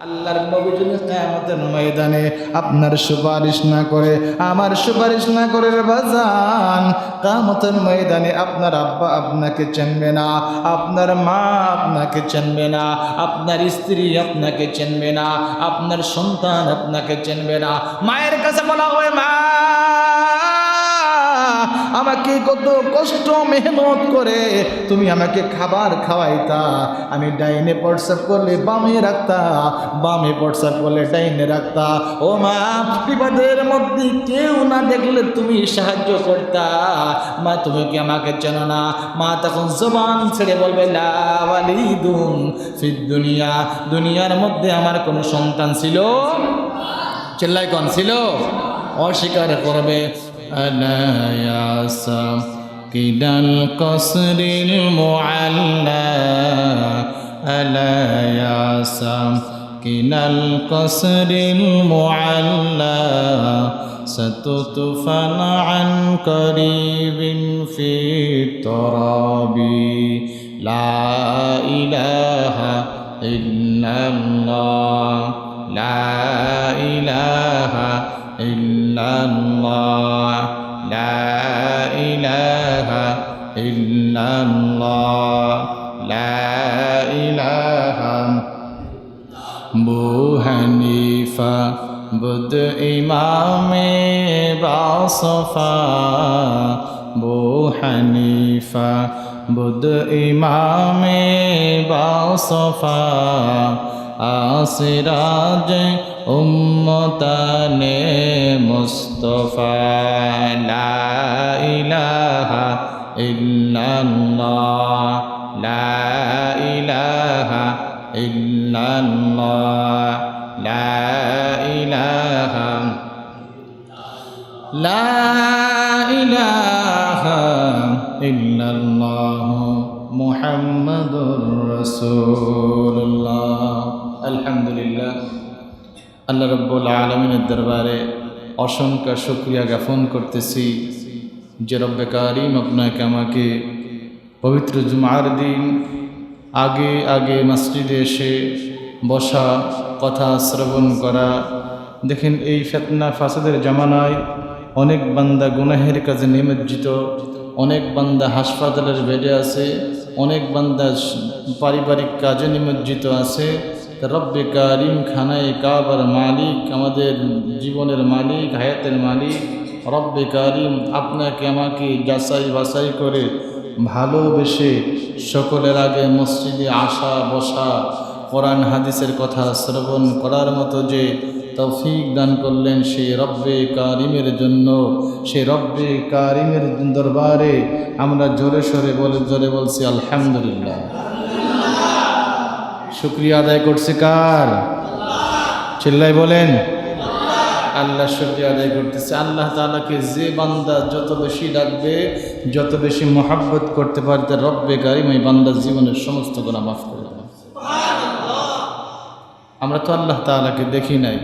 আল্লাহর নবী যদি কিয়ামতের ময়দানে আপনার সুপারিশ না করে, আমার সুপারিশ না করে বাজান, কিয়ামতের ময়দানে আপনার আব্বা আপনাকে চিনবে না, আপনার মা আপনাকে চিনবে না, আপনার স্ত্রী আপনাকে চেনবে না, আপনার সন্তান আপনাকে চেনবে না। মায়ের কাছে বলা হয়, মা! আমাকে কত কষ্ট, মেহনত করে। তুমি আমাকে খাবার খাওয়াইতা। আমি ডাইনে প্রসাব করলে বামে রাখতা, বামে প্রসাব করলে ডাইনে রাখতা। ও মা বিপদের মধ্যে কেউ না দেখলে তুমি সাহায্য করতা। মা, তুমি কি আমাকে চেনো না? মা, তখন জবান ছেড়ে বলবে লাওয়ালিদুন ফিদ দুনিয়া। দুনিয়ার মধ্যে আমার কোনো সন্তান ছিল? চিল্লাই কন, ছিল? অস্বীকার করবে। ألا يا ساكن القصر المعلى. ألا يا ساكن القصر المعلى. ستطفن عن قريب في التراب. لا إله إلا الله. لا إله إلا الله. لا إله إلا الله. لا إله. بو حنیفہ بد إمام باصفا بو حنیفہ بد إمام باصفا آسراج উম্মতানে মুস্তফা লা ইলাহা ইল্লাল্লাহ লা ইলাহা ইল্লাল্লাহ লা আল্লাহ রব্বুল আলমিনের দরবারে অসংখ্য শুক্রিয়া জ্ঞাপন করতেছি যে রব্বে কারিম আপনাকে আমাকে পবিত্র জুমার দিন আগে আগে মসজিদে এসে বসা, কথা শ্রবণ করা। দেখেন এই ফেতনা ফাসাদের জামানায় অনেক বান্দা গুনাহের কাজে নিমজ্জিত, অনেক বান্দা হাসপাতালের বেডে আছে, অনেক বান্দা পারিবারিক কাজে নিমজ্জিত আছে। রব্বে কারিম খানায় কাবার মালিক, আমাদের জীবনের মালিক, হায়াতের মালিক। রব্বে কারিম আপনাকে আমাকে যাচাই বাছাই করে ভালোবেসে সকলের আগে মসজিদে আসা, বসা, কোরআন, হাদিসের কথা শ্রবণ করার মতো যে তৌফিক দান করলেন সেই রব্বে কারিমের জন্য। সেই রব্বে কারিমের দরবারে আমরা জোরে সরে বলে জোরে বলছি আলহামদুলিল্লাহ। শুক্রিয়া আদায় করছে কার? চিল্লাই বলেন। আল্লাহ শুক্রিয়া আদায় করতেছে। আল্লাহ তালাকে যে বান্দা যত বেশি ডাকবে, যত বেশি মহাব্বত করতে পারতে রব্বে কারিম এই বান্দার জীবনের সমস্ত গুণা মাফ করে দেবে। আমরা তো আল্লাহ তালাকে দেখি নাই,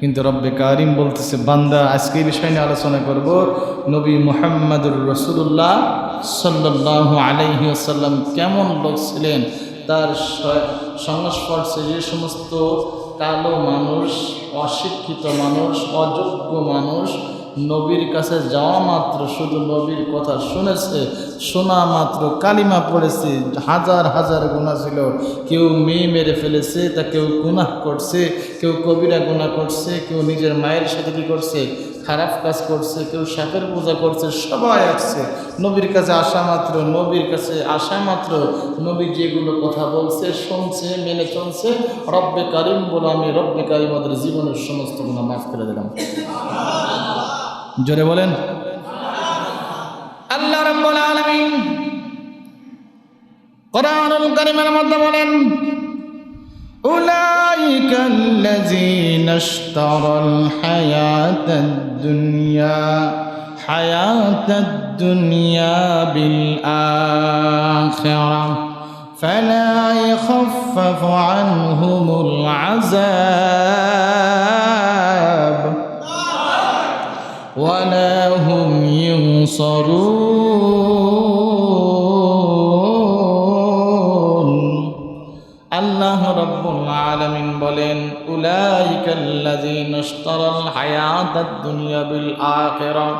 কিন্তু রব্বে কারিম বলতেছে, বান্দা, আজকে এই বিষয় নিয়ে আলোচনা করব। নবী মোহাম্মদুর রসুল্লাহ সাল্লাহ আলাইহি আসাল্লাম কেমন লোক ছিলেন? তার সংস্পর্শে যে সমস্ত কালো মানুষ, অশিক্ষিত মানুষ, অযোগ্য মানুষ নবীর কাছে যাওয়া মাত্র, শুধু নবীর কথা শুনেছে, শোনা মাত্র, কালিমা পড়েছে, হাজার হাজার গুণা ছিল। কেউ মেয়ে মেরে ফেলেছে, তা কেউ গুনাহ করছে, কেউ কবিরা গুণা করছে, কেউ নিজের মায়ের সাথে কী করছে খারাপ কাজ করছে, কেউ সাপের পূজা করছে, সবাই আসছে। নবীর কাছে আসা মাত্র, নবীর কাছে আসা মাত্র। নবী যেগুলো কথা বলছে, শুনছে, মেনে চলছে, রব্বে কারিম বলে আমি রব্বে কারিম ওদের জীবনের সমস্ত গুণা মাফ করে দিলাম। জোরে বলেন। আল্লাহ রাব্বুল আলামিন কোরআনুল কারীমের মধ্যে বলেন أولئك الذين اشتروا الحياة الدنيا حياة الدنيا بالآخرة. فلا يخفف عنهم العذاب ولا هم ينصرون. রব্বুল আলামিন বলেন, উলাইকাল্লাযীনা ইশতারাল হায়াতাদ দুনিয়া বিল আখিরাহ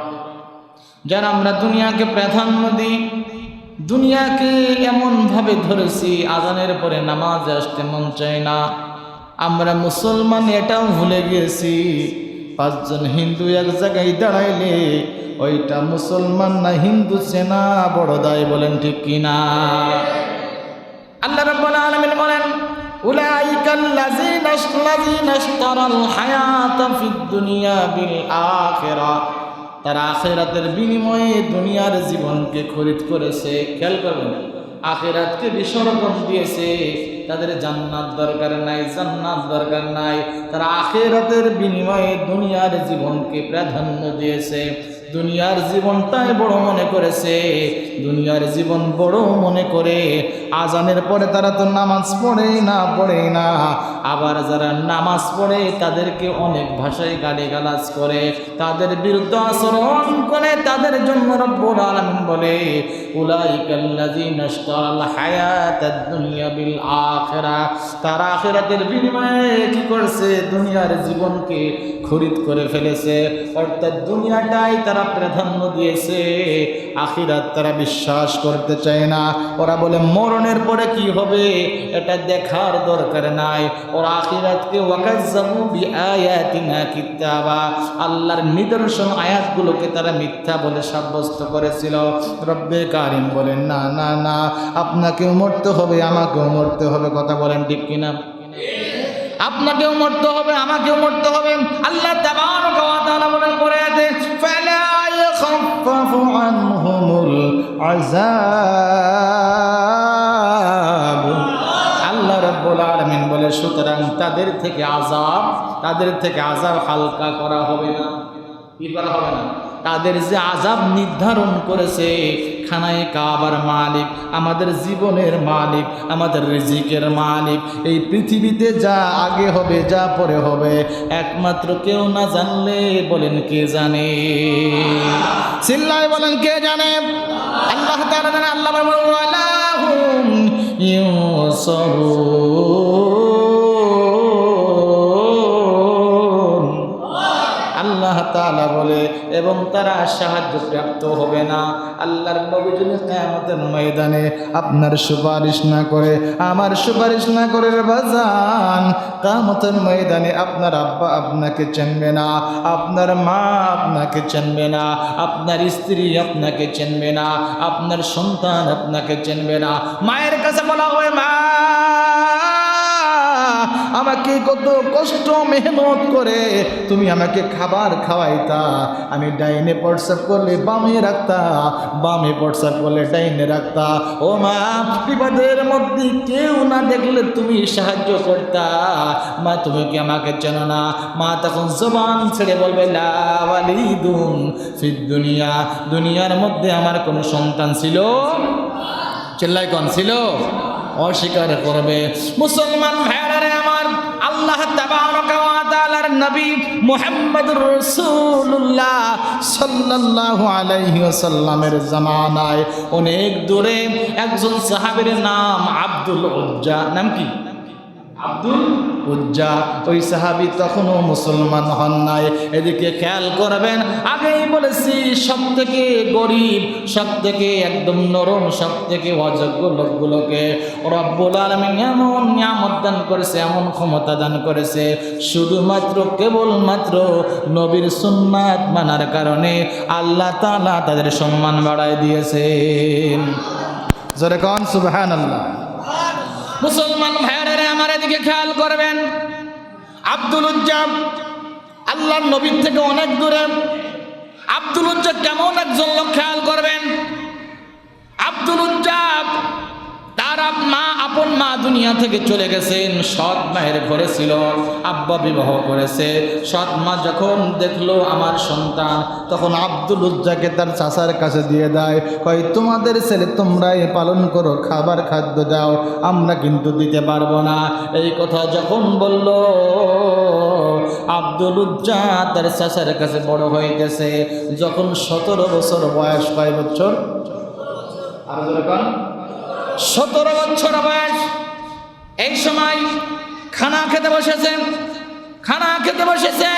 যারা আমরা দুনিয়াকে প্রাধান্য দিই, দুনিয়াকে এমনভাবে ধরেছি, আজানের পরে নামাজ আসতে মন চায় না। আমরা মুসলমান, এটাও ভুলে গেছি পাঁচজন হিন্দু এক জায়গায় দাঁড়াইলে, ওইটা মুসলমান না হিন্দু সেনা বড় দায় বলেন ঠিক কিনা? আল্লাহ রাব্বুল আলামিন বলেন বিনিময়ে দুনিয়ার জীবনকে খরিদ করেছে। দিয়েছে। তাদের জান্নাত দরকার নাই, জান্নাত দরকার নাই। তারা আখেরাতের বিনিময়ে দুনিয়ার জীবনকে প্রাধান্য দিয়েছে। দুনিয়ার জীবনটাই বড় মনে করেছে, দুনিয়ার জীবন বড় মনে করে, আজানের পরে তারা তো নামাজ পড়েই না পড়েই না। আবার যারা নামাজ পড়ে, তাদেরকে অনেক ভাষায় গালিগালাজ করে, তাদের বিরুদ্ধে আচরণ করে, তাদের জন্য বলে উলাইকাল্লাযীনা ইশতারাল হায়াতাদ দুনিয়া বিল তারা আখিরাতের বিনিময়ে কি করছে? দুনিয়ার জীবনকে খরিদ করে ফেলেছে। অর্থাৎ দুনিয়াটাই তারা প্রাধান্য দিয়েছে। আখিরাত তারা বিশ্বাস করতে চায় না। ওরা বলে, মরণের পরে কি হবে? এটা দেখার দরকার নাই। ওরা আখিরাতকে আল্লাহর নিদর্শন আয়াতগুলোকে তারা মিথ্যা বলে সাব্যস্ত করেছিল। রব্বে কারিম বলেন, না না না, আপনাকেও মরতে হবে, আমাকেও মরতে হবে। কথা বলেন ঠিক কিনা? আপনাকেও মরতে হবে, আমাকেও মরতে হবে। আল্লাহ ওয়া তাআলা বলেন ইয়াখাফফু عنهم العذاب. আল্লাহ রাব্বুল আলামিন বলে, সুতরাং তাদের থেকে আযাব, তাদের থেকে আযাব হালকা করা হবে না। কি হবে না। তাদের যে আজাব নির্ধারণ করেছে, খানায় কাবার মালিক, আমাদের জীবনের মালিক, আমাদের রিজিকের মালিক, এই পৃথিবীতে যা আগে হবে, যা পরে হবে, একমাত্র কেউ না জানলে বলেন কে জানে? চিল্লায় বলেন কে জানে? আল্লাহ আল্লাহ বলেন, ওয়ালাহুম এবং তারা সাহায্য প্রাপ্ত হবে না। আল্লাহর নবী যদি কিয়ামতের ময়দানে আপনার সুপারিশ না করে, আমার সুপারিশ না করে বাজান, কিয়ামতের ময়দানে আপনার আব্বা আপনাকে চেনবে না, আপনার মা আপনাকে চেনবে না, আপনার স্ত্রী আপনাকে চেনবে না, আপনার সন্তান আপনাকে চেনবে না। মায়ের কাছে বলা হয়, মা আমাকে কত কষ্ট, মেহনত করে তুমি আমাকে খাবার খাওয়াইতা। আমি ডাইনে প্রসাব করলে বামে রাখতা, বামে প্রসাব করলে ডাইনে রাখতা। ও মা, বিপদের মধ্যে কেউ না দেখলে তুমি সাহায্য করতা। মা, তুমি কি আমাকে চেনো না? মা তখন জবান ছেড়ে বলবে দুনিয়া। দুনিয়ার মধ্যে আমার কোনো সন্তান ছিল? চিল্লাই কন, ছিল? অস্বীকার করবে। মুসলমান ভাইয়ারে তাবারকা ওয়া তাআলার নবী মুহাম্মদুর রাসূলুল্লাহ সাল্লাল্লাহু আলাইহি ওয়াসাল্লামের জামানায় অনেক দূরে একজন সাহাবীর নাম আব্দুল উজ্জা। নাম কি? আব্দুল উজ্জা, ওই সাহাবি তখনও মুসলমান হন নাই। এদিকে খেয়াল করবেন, আগেই বলেছি সব থেকে গরিব সব থেকে একদম নরম সব থেকে অযোগ্য লোকগুলোকে রব্বুল আলমিন এমন নিয়ামত দান করেছে, এমন ক্ষমতা দান করেছে, শুধুমাত্র, কেবলমাত্র নবীর সুন্নাত মানার কারণে আল্লাহ তাআলা তাদের সম্মান বাড়ায় দিয়েছেন। জোরে কন, সুবহানাল্লাহ। মুসলমান ভাইয়ারে আমার এদিকে খেয়াল করবেন। আব্দুল উজ্জাম, আল্লাহর নবীর থেকে অনেক দূরে। আব্দুল উজ্জাব কেমন একজন লোক খেয়াল করবেন? আব্দুল উজ্জাব আপ- মা আপন মা দুনিয়া থেকে চলে গেছেন। সৎ মায়ের ঘরে ছিল, আব্বা বিবাহ করেছে। সৎ মা যখন দেখল আমার সন্তান, তখন আব্দুল উজ্জাকে তার চাচার কাছে দিয়ে দেয়, কয়, তোমাদের ছেলে তোমরাই পালন করো, খাবার খাদ্য দাও, আমরা কিন্তু দিতে পারব না। এই কথা যখন বলল, আব্দুল উজ্জা তার চাচার কাছে বড় হয়ে গেছে যখন সতেরো বছর বয়স, কয় বছর? আর সতেরো বছর বয়স। এই সময় খানা খেতে বসেছেন। খানা খেতে বসেছে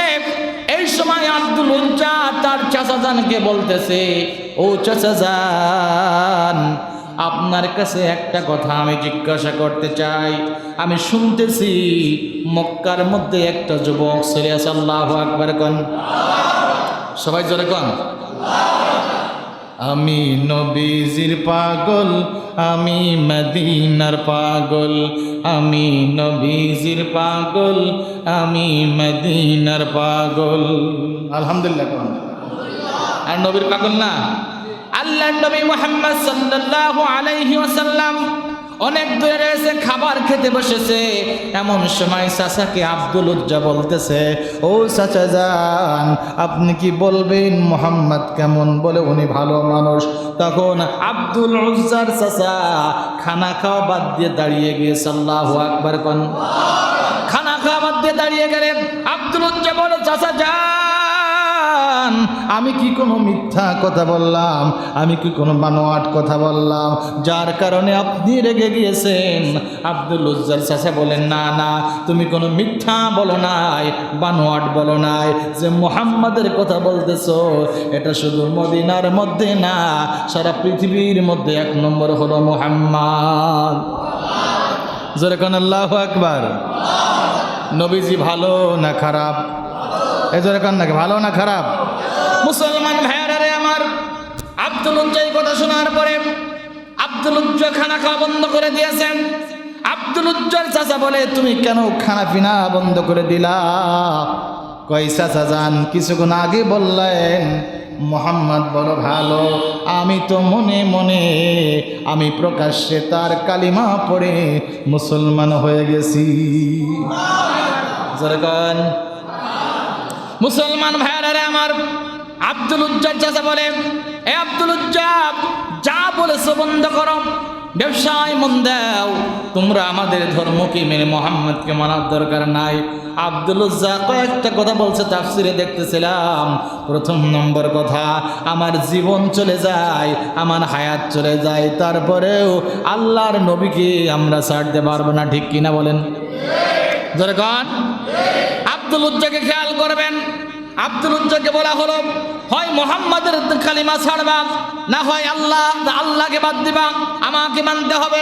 এই সময় আব্দুল উজ্জা তার চাচাজানকে বলতেছে, ও চাচাজান, আপনার কাছে একটা কথা আমি জিজ্ঞাসা করতে চাই। আমি শুনতেছি মক্কার মধ্যে একটা যুবক আছে, আল্লাহ আকবার কন। সবাই জোরে কন। আমি নবীজির পাগল, আমি মদিনার পাগল, আমি নবীজির পাগল, আমি মদিনার পাগল। আলহামদুলিল্লাহ আর নবীর পাগল না? আল্লাহ নবী মোহাম্মদ সাল্লাল্লাহু আলাইহি ওয়াসাল্লাম অনেক দূরে রয়েছে খাবার খেতে বসেছে। এমন সময় চাচাকে আব্দুল উজ্জা বলতেছে, ও চাচা যান, আপনি কি বলবেন মোহাম্মদ কেমন? বলে উনি ভালো মানুষ। তখন আব্দুল উজ্জার চাচা খানা খাওয়া বাদ দিয়ে দাঁড়িয়ে গিয়ে সাল্লাহ আকবার কন। খানা খাওয়া বাদ দিয়ে দাঁড়িয়ে গেলেন। আব্দুল উজ্জা বলে, চাচা যান আমি কি কোনো মিথ্যা কথা বললাম? আমি কি কোনো বানোয়াট কথা বললাম? যার কারণে আপনি রেগে গিয়েছেন। আব্দুল উজ্জার চাচা বলেন, না না, তুমি কোনো মিথ্যা বলো নাই, বানোয়াট বলো নাই, যে মোহাম্মদের কথা বলতেছো। এটা শুধু মদিনার মধ্যে না, সারা পৃথিবীর মধ্যে এক নম্বর হলো মোহাম্মদ। জোরে কোন, আল্লাহ একবার নবীজি ভালো না খারাপ? এই জোরে কান নাকি, ভালো না খারাপ? আব্দুল কথা শোনার পরে আব্দুল উজ্জা খানা খাওয়া বন্ধ করে দিয়েছেন। আব্দুল উজ্জার চাচা বলে, তুমি কেন খানা পিনা বন্ধ করে দিলা? কই চাচা যান কিছুক্ষণ আগে বললেন, মোহাম্মদ বড় ভালো, আমি তো মনে মনে, আমি প্রকাশ্যে তার কালিমা পড়ে মুসলমান হয়ে গেছি। মুসলমান ভাইয়ারে আমার আব্দুল উজ্জার চাচা বলে এ আব্দুল উজ্জাব যা বলেছ বন্ধ করো। ব্যবসায় মন দাও। তোমরা আমাদের ধর্মকে মেনে মোহাম্মদকে মানার দরকার নাই। আব্দুল উজ্জা কয়েকটা কথা বলছে তাফসিরে দেখতেছিলাম। প্রথম নম্বর কথা আমার জীবন চলে যায় আমার হায়াত চলে যায় তারপরেও আল্লাহর নবীকে আমরা ছাড়তে পারব না। ঠিক কিনা বলেন? আব্দুল উজ্জাকে খেয়াল করবেন আব্দুল উজ্জাকে বলা হলো হয় মোহাম্মদের কালিমা ছাড়বা, না হয় আল্লাহ, আল্লাহকে বাদ দিবা, আমাকে মানতে হবে।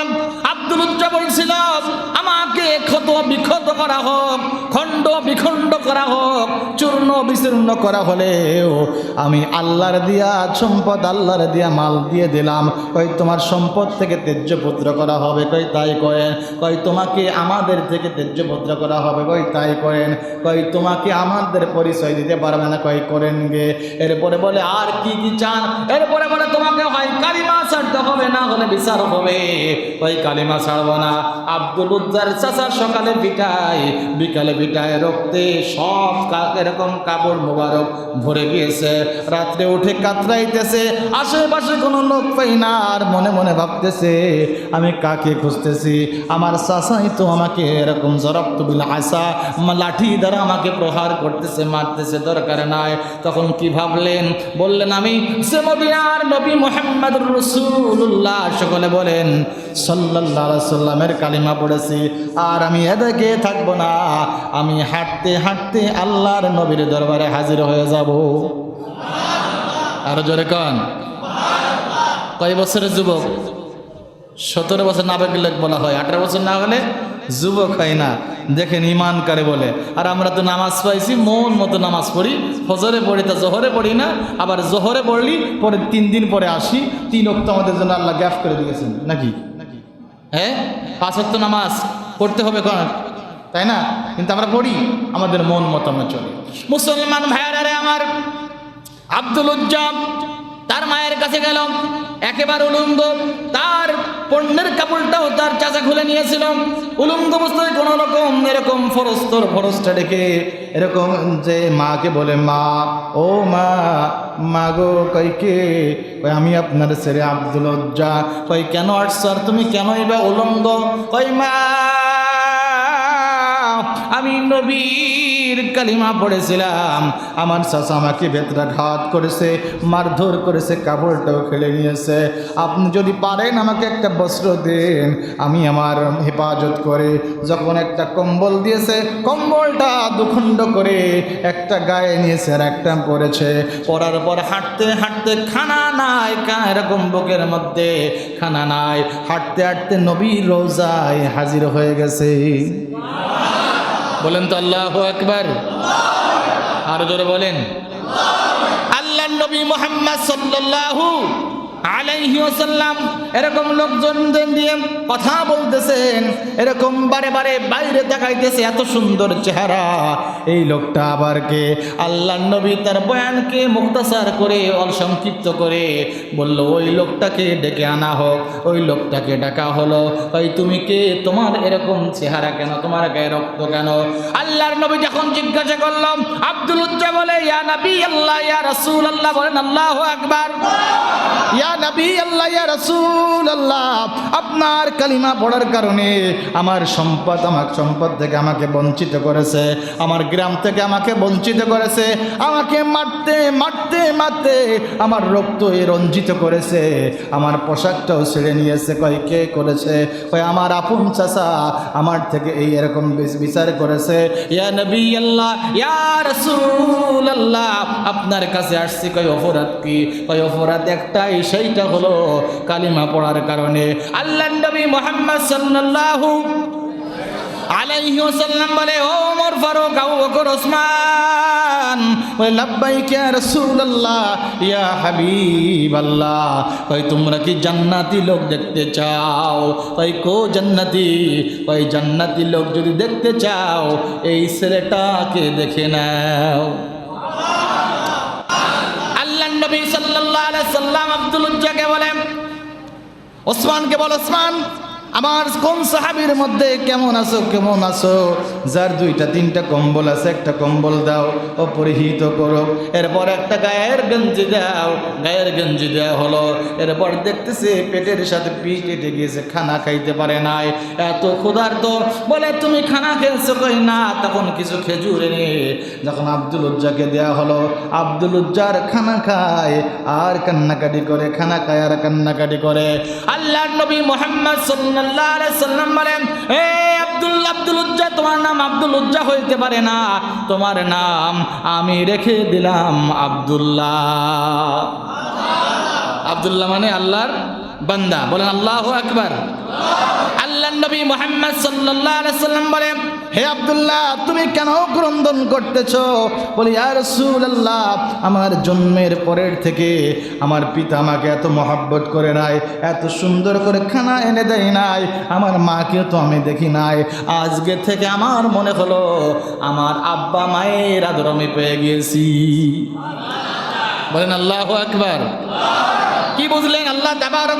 আব্দুল উজ্জা বলছিল, আমাকে ক্ষত বিক্ষত করা হোক, খণ্ড বিখণ্ড করা হোক, চূর্ণ বিচূর্ণ করা হলেও আমি আল্লাহর দিয়া, সম্পদ আল্লাহর দিয়া মাল দিয়ে দিলাম। কই তোমার সম্পদ থেকে তেজ্যপুত্র করা হবে, কই তাই করেন কই তোমাকে আমাদের থেকে তেজ্যপুত্র করা হবে, কই তাই করেন কই তোমাকে আমাদের পরিচয় দিতে পারবে না, কই করেন গে। এরপরে বলে, আর কি কি চান? এরপরে বলে, তোমাকে হয় কালিমা ছাড়তে হবে, না হলে বিচার হবে। ওই কালিমা ছাড়বো না। আব্দুল উজ্জার চাচা সকালে বিটায় বিকালে বিটায় রক্তে সব এরকম কাপড় মোবারক ভরে গিয়েছে। রাত্রে উঠে কাতরাইতেছে, আশেপাশে কোনো লোক পাই না, আর মনে মনে ভাবতেছে, আমি কাকে খুঁজতেছি? আমার চাচাই তো আমাকে এরকম জরপ্ত বিল আসা লাঠি দ্বারা আমাকে প্রহার করতেছে, মারতেছে, দরকার নাই। তখন কি ভাবলেন বললেন আমি সে মদিনার নবী মোহাম্মদ রসুল্লাহ সকলে বলেন আলাইহি সাল্লামের কালিমা পড়েছি, আর আমি এদিকে থাকব না, আমি হাঁটতে হাঁটতে আল্লাহর নবীর দরবারে হাজির হয়ে যাব। আরও জোরে কন। কয় বছরের যুবক? সতেরো বছর না বলা হয়, আঠারো বছর না হলে যুবক হয় না। দেখেন ইমান কারে বলে। আর আমরা তো নামাজ পাইছি মন মতো নামাজ পড়ি। ফজরে পড়ি তা জোহরে পড়ি না, আবার জোহরে পড়লি, পরে তিন দিন পরে আসি, তিন অক্ত আমাদের জন্য আল্লাহ গ্যাফ করে দিয়েছেন। নাকি? হ্যাঁ? পাঁচ অক্ত নামাজ পড়তে হবে কোন তাই না? কিন্তু আমরা পড়ি, আমাদের মন মতো আমরা চলি। মুসলমান ভাইয়ারা আমার, আব্দুল উজ্জাম তার মায়ের কাছে গেল। একেবারে উলঙ্গ তার পণ্যের কাপড়টাও তার চাচা খুলে নিয়েছিল। উলঙ্গ অবস্থায় কোনো রকম এরকম ফরস্তর ফরসটা ডেকে এরকম যে মাকে বলে, মা, ও মা মা গো কইকে কই আমি আপনার ছেলে আব্দুল উজ্জা কই কেন আসছো? আর তুমি কেনই বা উলঙ্গ কই মা, আমি নবীর কালিমা পড়েছিলাম। আমার চাচা আমাকে বেতরাঘাত করেছে, মারধর করেছে, কাপড়টাও খেলে নিয়েছে। আপনি যদি পারেন আমাকে একটা বস্ত্র দেন, আমি আমার হেফাজত করে যখন একটা কম্বল দিয়েছে, কম্বলটা দুখণ্ড করে একটা গায়ে নিয়েছে আর একটা পরেছে। পরার পর হাঁটতে হাঁটতে খানা নাই এরকম বুকের মধ্যে খানা নাই। হাঁটতে হাঁটতে নবীর রোজায় হাজির হয়ে গেছে। বলেন তো আল্লাহ একবার আরও জোরে বলেন। আল্লাহ নবী মোহাম্মদ সাল্লাল্লাহু আলাইহি ওয়াসাল্লাম, এরকম লোকজনদের দিয়ে কথা বলতেছেন, এরকম বারে বারে বাইরে দেখাইতেছে এত সুন্দর চেহারা। এই লোকটা আবার কে? আল্লাহ নবী তার বয়ানকে মুক্তাসার করে সংক্ষিপ্ত করে বলল, ওই লোকটাকে ডেকে আনা হোক, ওই লোকটাকে ডাকা হলো। ওই তুমি কে? তোমার এরকম চেহারা কেন? তোমার গায়ে রক্ত কেন? আল্লাহর নবী যখন জিজ্ঞাসা করলাম আব্দুল উজ্জা বলে, ইয়া নবী আল্লাহ, ইয়া রাসূল আল্লাহ বলেন, আল্লাহু আকবার। ইয়া আপনার কালিমা পড়ার কারণে আমার সম্পদ আমার সম্পদ থেকে আমাকে বঞ্চিত করেছে, আমার গ্রাম থেকে আমাকে বঞ্চিত করেছে, আমাকে মারতে মারতে মারতে আমার রক্ত এ রঞ্জিত করেছে, আমার পোশাকটাও ছেড়ে নিয়েছে, কয় কে করেছে, কয় আমার আপন চাচা আমার থেকে এই এরকম বিচ- বিচার করেছে, ইয়া আল্লাহ আল্লাহ আপনার কাছে আসছি, কয় অপরাধ কি? কয় অপরাধ একটাই সেইটা হলো কালিমা পড়ার কারণে। আল্লাহ নবী মোহাম্মদ সাল্লাল্লাহু আলাইহি ওয়াসাল্লাম বলে, ও ওমর ফারুক, আবু বকর, ওসমান, ওই লাব্বাইক ইয়া রাসূলুল্লাহ, ইয়া হাবিবাল্লাহ কই তোমরা কি জান্নাতি লোক দেখতে চাও? কই কো জান্নাতি? কই জান্নাতি লোক যদি দেখতে চাও, এই ছেলেটাকে দেখে নাও আল্লাহ নবী সাল্লাল্লাহু আলাইহি সাল্লাম আব্দুল উজ্জাকে বলেন ওসমানকে বল ওসমান। আমার কোন সাহাবির মধ্যে কেমন আছো কেমন আছো? যার দুইটা, তিনটা কম্বল আছে, একটা কম্বল দাও, অপরিহিত করো। এরপর একটা গায়ের গঞ্জি দাও, গায়ের গঞ্জি দেওয়া হলো। এরপর দেখতেছে পেটের সাথে পিঠ কেটে গিয়েছে, খানা খাইতে পারে নাই। এত ক্ষুধার্ত, বলে, তুমি খানা খেয়েছো কই? না, তখন কিছু খেজুর এনে যখন আব্দুল উজ্জাকে দেওয়া হলো, আব্দুল উজ্জার খানা খায়, আর কান্নাকাটি করে, খানা খায়, আর কান্নাকাটি করে। আল্লাহ নবী মোহাম্মদ সাল্লাল্লাহু আলাইহি সাল্লাম বলেন, এ আব্দুল আব্দুল উজ্জা, তোমার নাম আব্দুল উজ্জা হইতে পারে না। তোমার নাম আমি রেখে দিলাম আবদুল্লাহ। আব্দুল্লাহ মানে আল্লাহর বান্দা। বলেন, আল্লাহ আকবার। আল্লাহ নবী মোহাম্মদ সাল্লাহ সাল্লাম বলেন হে আব্দুল্লাহ, তুমি কেন ক্রন্দন করতেছ? বলি আর রাসূলুল্লাহ, আমার জন্মের পরের থেকে আমার পিতা আমাকে এত মহাব্বত করে নাই, এত সুন্দর করে খানা এনে দেয় নাই, আমার মাকে তো আমি দেখি নাই। আজকে থেকে আমার মনে হলো, আমার আব্বা মায়ের আদর আমি পেয়ে গিয়েছি। বলেন, আল্লাহ একবার কি বুঝলেন? আল্লাহ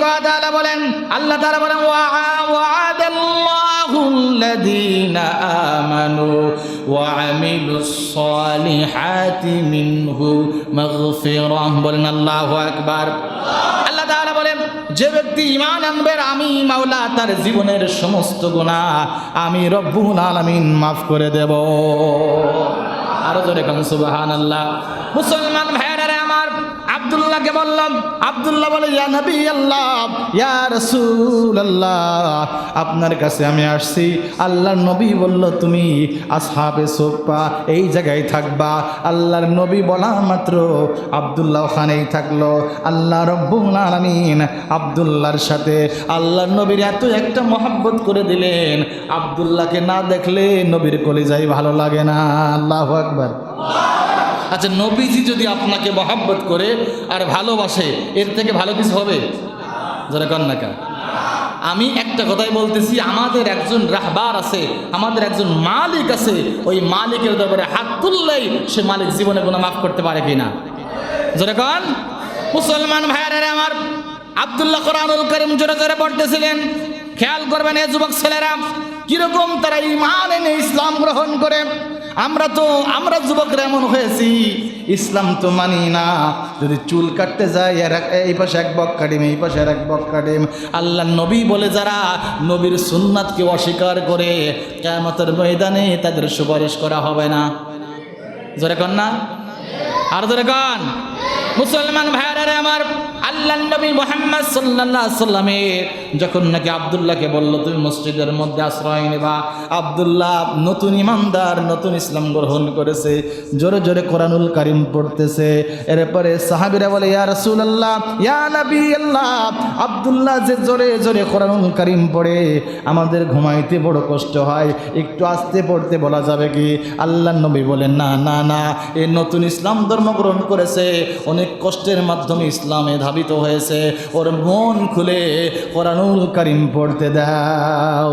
ওয়া বলেন, আল্লাহ বলেন ওয়া ওয়াদাল্লাহু যে ব্যক্তি ঈমান আনবে, আমি মাওলা তার জীবনের সমস্ত গুনাহ আমি রব্বুল আলামিন মাফ করে দেব। আরও জোরে কান, সুবহানাল্লাহ। মুসলমান আমার আব্দুল্লাহকে বললাম, আব্দুল্লাহ বলে, ইয়া নবী আল্লাহ, ইয়া আল্লাহ আপনার কাছে আমি আসছি। আল্লাহর নবী বলল, তুমি আসহাবে সোফা এই জায়গায় থাকবা। আল্লাহর নবী বলা মাত্র আব্দুল্লাহ ওখানেই থাকল। আল্লাহ রব্বুল আলামিন আব্দুল্লাহর সাথে আল্লাহর নবীর এত একটা মহাব্বত করে দিলেন। আব্দুল্লাহকে না দেখলে নবীর কলিজাই ভালো লাগে না। আল্লাহ আকবার। আচ্ছা নবীজি যদি আপনাকে মহাব্বত করে আর ভালোবাসে, এর থেকে ভালো কিছু হবে? যারা কন্যাকা। আমি একটা কথাই বলতেছি, আমাদের একজন রাহবার আছে, আমাদের একজন মালিক আছে, ওই মালিকের ব্যাপারে হাত তুললেই সে মালিক জীবনে কোনো মাফ করতে পারে কিনা? যারা কন? মুসলমান ভাইয়ারে, আমার আব্দুল্লাহ কোরআনুল করিম জোরে জোরে পড়তেছিলেন। খেয়াল করবেন এ যুবক ছেলেরা, কীরকম তারা ইমান এনে ইসলাম গ্রহণ করে। আমরা তো, আমরা যুবকরা এমন হয়েছি, ইসলাম তো মানি না। যদি চুল কাটতে যায়, এর এই পাশে এক বক কাটিম এই পাশে আর এক বক কাটিম আল্লাহ নবী বলে যারা, নবীর সুন্নাতকে অস্বীকার করে কেমতের ময়দানে তাদের সুপারিশ করা হবে না। জোরে কন না? আর জোরে কন? মুসলমান ভাইয়ারে আমার আল্লাহ নবী মোহাম্মদ আলাইহি সাল্লামে যখন নাকি আব্দুল্লাহকে বলল, তুমি মসজিদের মধ্যে আশ্রয় নেবা। আব্দুল্লাহ নতুন ইমানদার, নতুন ইসলাম গ্রহণ করেছে, জোরে জোরে কোরআনুল কারিম পড়তেছে। এরপরে সাহাবীরা বলে, ইয়া রাসূলুল্লাহ, ইয়া নবী আল্লাহ আব্দুল্লাহ যে জোরে জোরে কোরআনুল কারিম পড়ে, আমাদের ঘুমাইতে বড় কষ্ট হয়, একটু আস্তে পড়তে বলা যাবে কি? আল্লাহ নবী বলেন না না না, এ নতুন ইসলাম ধর্ম গ্রহণ করেছে, অনেক কষ্টের মাধ্যমে ইসলামে ধাবিত হয়েছে। ওর মন খুলে কোরআনুল করিম পড়তে দাও।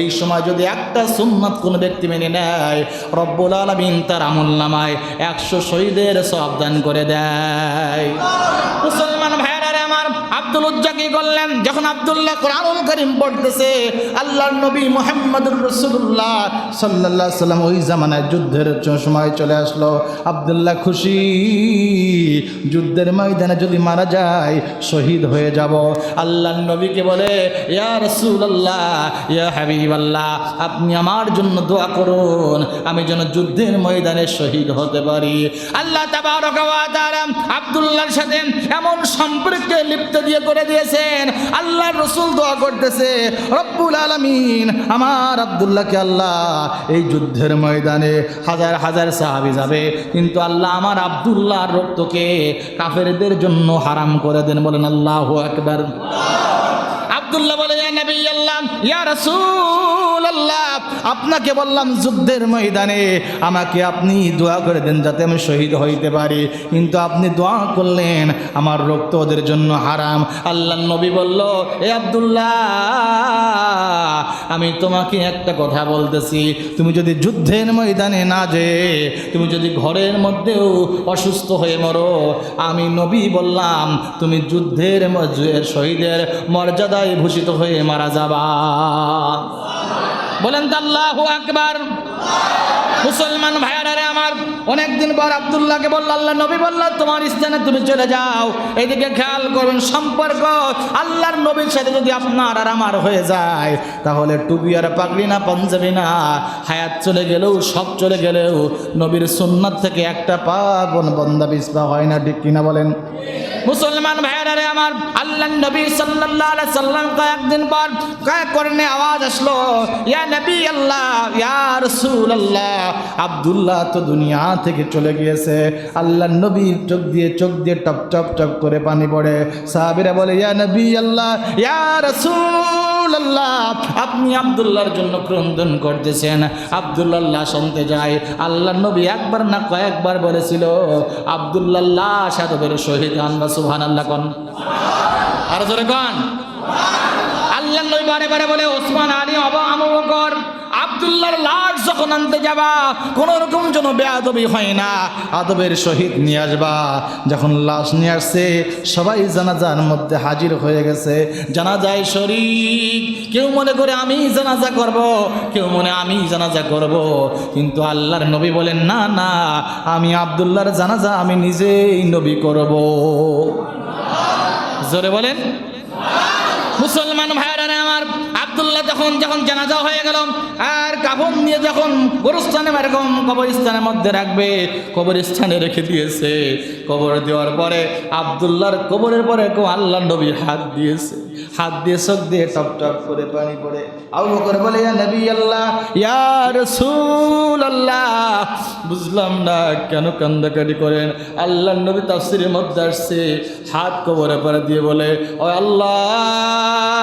এই সময় যদি একটা সুন্নাত কোনো ব্যক্তি মেনে নেয়, রব্বুল আলমিন তার আমল নামায় একশো শহীদের সব দান করে দেয়। মুসলমান আব্দুল উজ্জা কি করলেন? যখন আব্দুল্লাহ করিম পড়তেছে নবী রসুল্লাহ সাল্লাহ সাল্লাম ওই জামানায় যুদ্ধের সময় চলে আসলো। আব্দুল্লাহ খুশি, যুদ্ধের ময়দানে যদি মারা যায়, শহীদ হয়ে যাব। আল্লাহর নবীকে বলে, ইয়া রসুল্লাহ ইয়া হাবিব আল্লাহ আপনি আমার জন্য দোয়া করুন, আমি যেন যুদ্ধের ময়দানে শহীদ হতে পারি। আল্লাহ ওয়া তাআলা সাথে এমন সম্পর্কে লিপ্ত দিয়ে করে দিয়েছেন। আল্লাহর রসুল দোয়া করতেছে, রব্বুল আলমিন, আমার আবদুল্লাহকে আল্লাহ এই যুদ্ধের ময়দানে হাজার হাজার সাহাবি যাবে, কিন্তু আল্লাহ আমার আব্দুল্লাহর রক্তকে কাফেরদের জন্য হারাম করে দেন। বলেন, আল্লাহ একবার আবদুল্লাহ বলে নবী আল্লাহ, ইয়া রাসূল আপনাকে বললাম যুদ্ধের ময়দানে আমাকে আপনি দোয়া করে দেন যাতে আমি শহীদ হইতে পারি। কিন্তু আপনি দোয়া করলেন, আমার রক্ত ওদের জন্য হারাম। আল্লাহ নবী বলল, এ আব্দুল্লাহ, আমি তোমাকে একটা কথা বলতেছি। তুমি যদি যুদ্ধের ময়দানে না যে তুমি যদি ঘরের মধ্যেও অসুস্থ হয়ে মরো, আমি নবী বললাম, তুমি যুদ্ধের শহীদের মর্যাদায় ভূষিত হয়ে মারা যাবা। বলেন আল্লাহ আকবার। মুসলমান ভাইয়ারা আমার, অনেকদিন পর আব্দুল্লাহকে বলল, আল্লাহ নবী বলল, তোমার স্থানে তুমি চলে যাও। এদিকে খেয়াল করবেন সম্পর্ক আল্লাহর নবীর সাথে যদি আপনার আর আমার হয়ে যায়, তাহলে টুপি আর পাগড়ি না, পাঞ্জাবি না। হায়াত চলে গেলেও, সব চলে গেলেও নবীর সুন্নাত থেকে একটা পা বন বন্দা বিসবা হয় না, ঠিক কিনা বলেন? মুসলমান ভাইয়ারা রে আমার আল্লাহ নবী সাল্লাল্লাহু আলাইহি সাল্লাম কয়েকদিন পর কয়েক করনে আওয়াজ আসলো, ইয়া নবী আল্লাহ, ইয়া রাসূলুল্লাহ, আব্দুল্লাহ তো দুনিয়া থেকে চলে গিয়েছে। আল্লাহ নবীর চোখ দিয়ে চোখ দিয়ে টপ টপ টপ করে পানি পড়ে। সাহাবীরা বলে, ইয়া নবী আল্লাহ, ইয়া রাসূলুল্লাহ, আপনি আব্দুল্লাহর জন্য ক্রন্দন করতেছেন। আবদুল্লাহ শুনতে যায়। আল্লাহ নবী একবার না কয়েকবার বলেছিল আবদুল্লাহ সাদবের শহীদ আনবা সুহান আল্লাহ কন। আর কন। আল্লাহ নবী বারে বারে বলে, ওসমান আলী অবা আব্দুল্লাহর লাশ যখন আনতে যাবা, কোনো রকম যেন বেয়াদবি হয় না। আদবের শহীদ নিয়ে আসবা। যখন লাশ নিয়ে আসছে, সবাই জানাজার মধ্যে হাজির হয়ে গেছে। জানাজায় শরীর কেউ মনে করে, আমি জানাজা করব। কেউ মনে, আমি জানাজা করব। কিন্তু আল্লাহর নবী বলেন, না না, আমি আব্দুল্লাহর জানাজা আমি নিজেই নবী করব। জোরে বলেন। মুসলমান ভাইরা আমার আব্দুল্লাহ যখন যখন জানাজা হয়ে গেল আর কাফন নিয়ে যখন গোরস্থানে এরকম কবরস্থানের মধ্যে রাখবে, কবরস্থানে রেখে দিয়েছে। কবর দেওয়ার পরে আব্দুল্লাহর কবরের পরে কেউ আল্লাহ নবী হাত দিয়েছে। হাত দিয়ে চোখ দিয়ে টপ টপ করে পানি পড়ে। আবু বকর বলে নবী আল্লাহ ইয়া রাসূল আল্লাহ বুঝলাম না কেন কান্দাকাটি করেন। আল্লাহ নবী তাফসিরের মধ্যে আসছে, হাত কবরে পরে দিয়ে বলে ও আল্লাহ!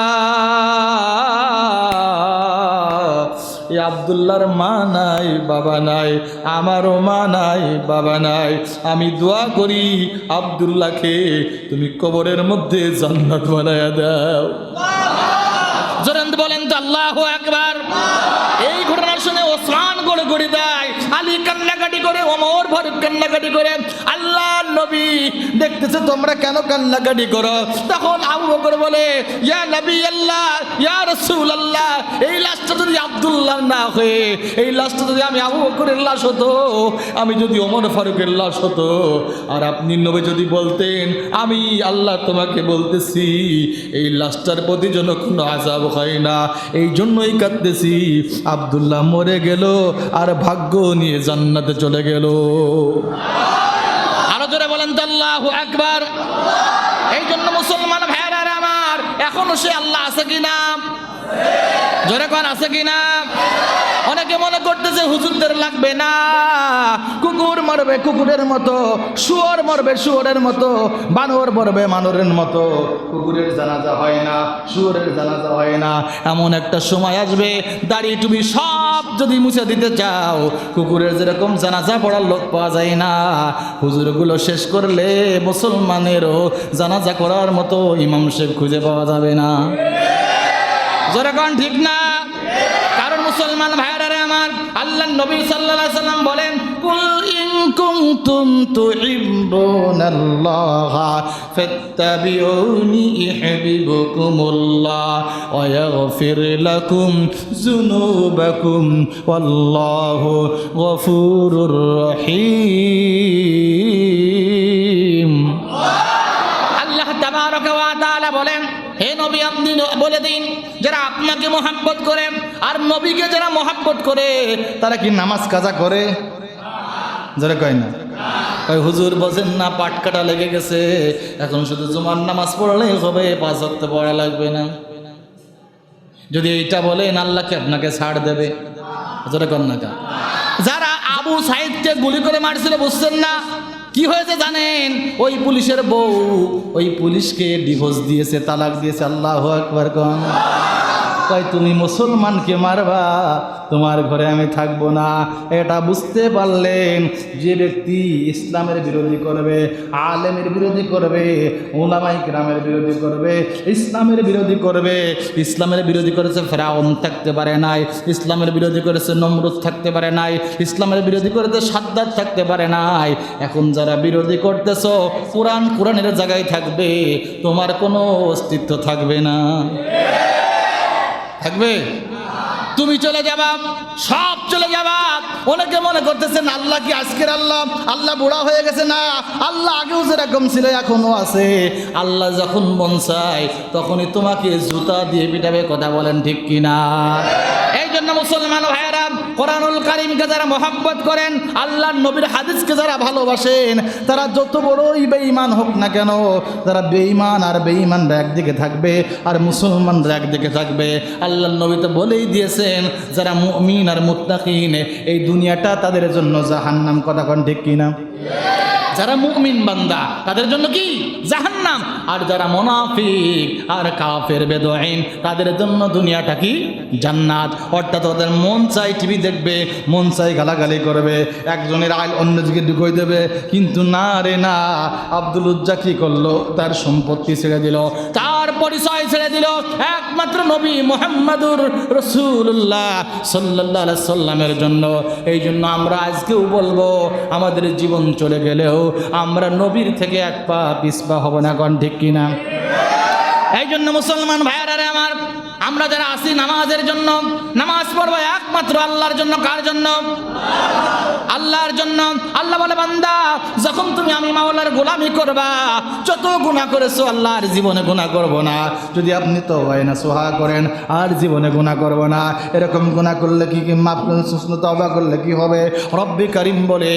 এই আবদুল্লার মা নাই বাবা নাই আমারও মা নাই বাবা নাই। আমি দোয়া করি আবদুল্লাহকে তুমি কবরের মধ্যে জান্নাত বানায় দাও। বলেন তো আল্লাহ একবার ওসমান গড়ে গড়ে দেয়, আলী কান্নাকাটি করে, ওমর ফারুক কান্নাকাটি করে আল্লাহ নবী দেখতেছে তোমরা কেন কান্নাকাটি করো? তখন আবু বকর বলে, ইয়া নবী আল্লাহ, ইয়া রাসূল আল্লাহ, এই লাশটা যদি আব্দুল্লাহ না হয়ে, এই লাশটা যদি আমি আবু বকরের লাশ হতো, আমি যদি ওমর ফারুকের লাশ হতো, আর আপনি নবী যদি বলতেন, আমি আল্লাহ তোমাকে বলতেছি, এই লাশটার প্রতি যেন কোনো আজাব হয় না এই জন্যই কাঁদতেছি, আবদুল্লাহ মরে গেল আর ভাগ্য নিয়ে জান্নাতে চলে গেল। আরও জোরে বলেন তো আল্লাহ একবার এই জন্য মুসলমান ভাইরা আমার, এখনও সে আল্লাহ আছে কিনা? জোরে কন, আছে কিনা? করতেছে, হুজুরদের লাগবে না। কুকুর মরবে কুকুরের মতো, শুয়োর মরবে শুয়োরের মতো, বানর মরবে মানরের মতো। কুকুরের জানাজা হয় না, শুয়োরের জানাজা হয় না। এমন একটা সময় আসবে, দাড়ি টুবি সব যদি মুছে দিতে চাও, কুকুরের যেরকম জানাজা পড়ার লোক পাওয়া যায় না। হুজুরগুলো শেষ করলে মুসলমানেরও জানাজা করার মতো ইমাম শেখ খুঁজে পাওয়া যাবে না। যেরকম ঠিক না? কারণ মুসলমান ভাইরা আমার আল্লাহ নবী সাল্লাল্লাহু আলাইহি সাল্লাম বলেন, কুল ইন কুনতুম তুহিব্বুনাল্লাহ ফাত্তাবিউনি ইউহিব্বুকুমুল্লাহ ওয়া ইয়াগফির লাকুম যুনুবাকুম ওয়াল্লাহু গফুরুর রহিম. আল্লাহ তাবারক ওয়া তাআলা বলেন নবী আপনি বলে দিন, যারা আপনাকে মোহাব্বত করে আর নবীকে যারা মোহাব্বত করে, তারা কি নামাজ কাজা করে? যারা কয় না। কয়, হুজুর বসেন না, পাট কাটা লেগে গেছে। এখন শুধু জুমার নামাজ পড়লেই হবে, পাঁচ ওয়াক্ত পড়া লাগবে না। যদি এইটা বলেন আল্লাহকে আপনাকে ছাড় দেবে? যারা কন না যারা আবু সাইদকে গুলি করে মারছিল, বুঝছেন না? কি হয়েছে জানেন? ওই পুলিশের বউ, ওই পুলিশকে ডিভোর্স দিয়েছে, তালাক দিয়েছে, আল্লাহ আকবর কন। কয়, তুমি মুসলমানকে মারবা? তোমার ঘরে আমি থাকব না। এটা বুঝতে পারলেন যে ব্যক্তি ইসলামের বিরোধী করবে, আলেমের বিরোধী করবে ওলামাই গ্রামের বিরোধী করবে, ইসলামের বিরোধী করবে। ইসলামের বিরোধী করেছে ফেরাউন, থাকতে পারে নাই। ইসলামের বিরোধী করেছে নমরুদ, থাকতে পারে নাই। ইসলামের বিরোধী করেছে সাদ্দাত, থাকতে পারে নাই। এখন যারা বিরোধী করতেছ, কোরআন কোরআনের জায়গায় থাকবে, তোমার কোনো অস্তিত্ব থাকবে না। থাকবে? তুমি চলে যাবা, সব চলে যাবা। অনেকে মনে করতেছেন, আল্লাহ কি আজকের আল্লাহ? আল্লাহ বুড়া হয়ে গেছে না? আল্লাহ আগেও যেরকম ছিল, এখনও আছে। আল্লাহ যখন মন চায়, তখনই তোমাকে জুতা দিয়ে পিটাবে, কথা বলেন ঠিক কিনা? এই জন্য মুসলমান ভাইয়েরা কোরআনুল কারিমকে যারা মহাব্বত করেন আল্লাহ নবীর হাদিসকে যারা ভালোবাসেন, তারা যত বড়ই বেঈমান হোক না কেন তারা বেঈমান আর বেঈমানরা একদিকে থাকবে আর মুসলমানরা একদিকে থাকবে। আল্লাহ নবী তো বলেই দিয়েছেন, যারা মুমিন আর মুত্তাকিন, এই দুনিয়াটা তাদের জন্য জাহান্নাম। কথা কন ঠিক কিনা? যারা মুমিন বান্দা, তাদের জন্য কি? জাহান্নাম আর যারা মোনাফিক আর কাফের বেদোয়াইন তাদের জন্য দুনিয়াটা কি? জান্নাত। অর্থাৎ ওদের মন চাই টিভি দেখবে, মন চাই গালাগালি করবে, একজনের আইল অন্যদিকে ঢুকই দেবে। কিন্তু না রে না, আব্দুল উজ্জা কি করল? তার সম্পত্তি ছেড়ে দিল, তার পরিচয় ছেড়ে দিল। একমাত্র নবী মোহাম্মদুর রসুল্লাহ সাল্লাহ সাল্লামের জন্য। এই জন্য আমরা আজকেও বলব, আমাদের জীবন চলে গেলেও আমরা নবীর থেকে এক পা পিসপা হব না কন ঠিক কিনা? এই জন্য মুসলমান ভাইয়ারা আমার আমরা যারা আসি নামাজের জন্য, নামাজ পড়ব একমাত্র আল্লাহর জন্য, কার জন্য? আল্লাহর জন্য। আল্লাহ বলে, বান্দা, যখন তুমি আমি মাওলার গোলামি করবা, যত গুণা করেছ, আল্লাহর জীবনে গুণা করব না। যদি আপনি তো হয় না, সোহা করেন, আর জীবনে গুণা করব না। এরকম গুণা করলে কি কি মাফ তবা করলে কি হবে? রব্বি করিম বলে,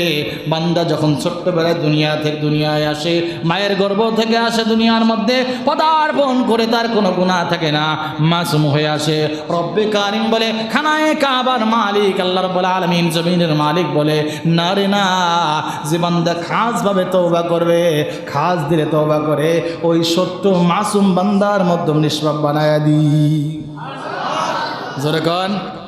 বান্দা, যখন ছোট্টবেলায় দুনিয়া থেকে দুনিয়ায় আসে, মায়ের গর্ভ থেকে আসে দুনিয়ার মধ্যে, পদার্পণ করে তার কোনো গুণা থাকে না। মাসুম হয়ে আসে। রব্বে কারিম বলে, খানায় কাবার মালিক, আল্লাহ রব্বুল আলমিন জমিনের মালিক বলে, না রে না, যে বান্দা খাসভাবে তৌবা করবে, খাস দিলে তৌবা করে, ওই সত্য মাসুম বান্দার মধ্যম নিষ্পাপ বানায় দিই। জোরে কন।